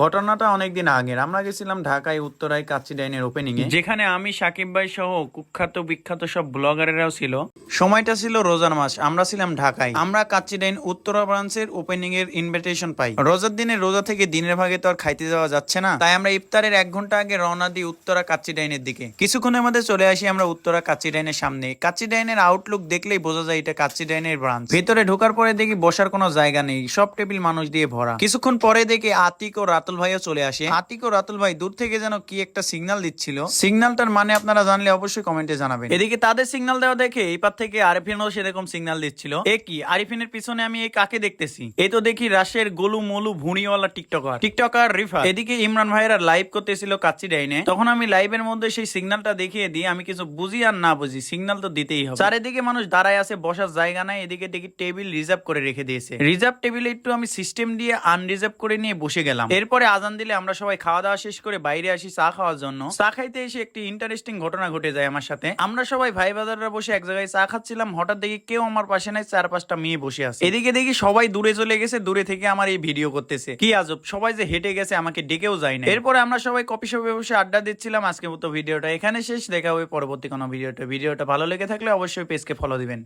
ঘটনাটা অনেকদিন আগের। আমরা গেছিলাম ঢাকায় উত্তরায় কাচ্চি ডাইনের ওপেনিং এ। যেখানে আমি সাকিব ভাই সহ কুখ্যাত বিখ্যাত সব ব্লগারেরাও ছিল। সময়টা ছিল রোজার মাস আমরা ছিলাম ঢাকায়। আমরা কাচ্চি ডাইন উত্তরা ব্রাঞ্চের ওপেনিং এর ইনভিটেশন পাই। রোজার দিনে রোজা থেকে দিনের ভাগে তো আর খাইতে যাওয়া যাচ্ছে না। তাই আমরা ইফতারের এক ঘণ্টা আগে রওনা দিই উত্তরা কাচ্চি ডাইনের দিকে। কিছুক্ষণের মধ্যে চলে আসি আমরা উত্তরা কাচ্চি ডাইনের সামনে। কাচ্চি ডাইনের আউটলুক দেখলেই বোঝা যায় এটা কাচ্চি ডাইনের ব্রাঞ্চ ভেতরে ঢোকার পরে দেখি বসার কোনো জায়গা নেই সব টেবিল মানুষ দিয়ে ভরা। কিছুক্ষণ পরে দেখি আতিক ও রাতুল ভাইও চলে আসে। আতিক ও রাতুল ভাই দূর থেকে যেন কি একটা সিগন্যাল দিচ্ছিল। সিগন্যালটার মানে আপনারা জানলে অবশ্যই কমেন্টে জানাবেন। এদিকে তাদের সিগন্যাল দেওয়া দেখে এই পার থেকে আরিফিনও সেরকম সিগন্যাল দিচ্ছিল। এ কি আরিফিনের পিছনে আমি এই কাকে দেখতেছি? এই তো দেখি রাশের গোলু মলু ভুঁড়িওয়ালা টিকটকার। টিকটকার রিফা এদিকে ইমরান ভাইয়েরা লাইভ করতেছিল কাচ্চি ডাইনে। তখন আমি লাইভের মধ্যে সেই সিগন্যালটা দেখিয়ে দিই আমি কিছু বুঝি আর না বুঝি সিগন্যাল তো দিতেই হবে। চারিদিকে মানুষ দাঁড়ায় আছে বসার জায়গা নাই এদিকে দেখি টেবিল রিজার্ভ করে রেখে দিয়েছে। রিজার্ভ টেবিলে একটু আমি সিস্টেম দিয়ে আনরিজার্ভ করে নিয়ে বসে গেলাম। এরপরে আজান দিলে আমরা সবাই খাওয়া দাওয়া শেষ করে বাইরে আসি চা খাওয়ার জন্য। চা খাইতে এসে একটি ইন্টারেস্টিং ঘটনা ঘটে যায় আমার সাথে। আমরা সবাই ভাই বাজাররা বসে এক জায়গায় চা খাচ্ছিলাম। হঠাৎ দেখি কেউ আমার পাশে নাই, চার পাঁচটা মেয়ে বসে আছে। এদিকে দেখি সবাই দূরে চলে গেছে, দূরে থেকে আমার এই ভিডিও করতেছে। কি আজব, সবাই যে হেঁটে গেছে, আমাকে ডেকেও যায় না এরপরে আমরা সবাই কপি শপে বসে আড্ডা দিচ্ছিলাম আজকের মতো ভিডিওটা। এখানে শেষ, দেখা হবে পরবর্তী কোনো ভিডিওটা ভিডিওটা ভালো লেগে থাকলে অবশ্যই পেজকে ফলো দিবেন।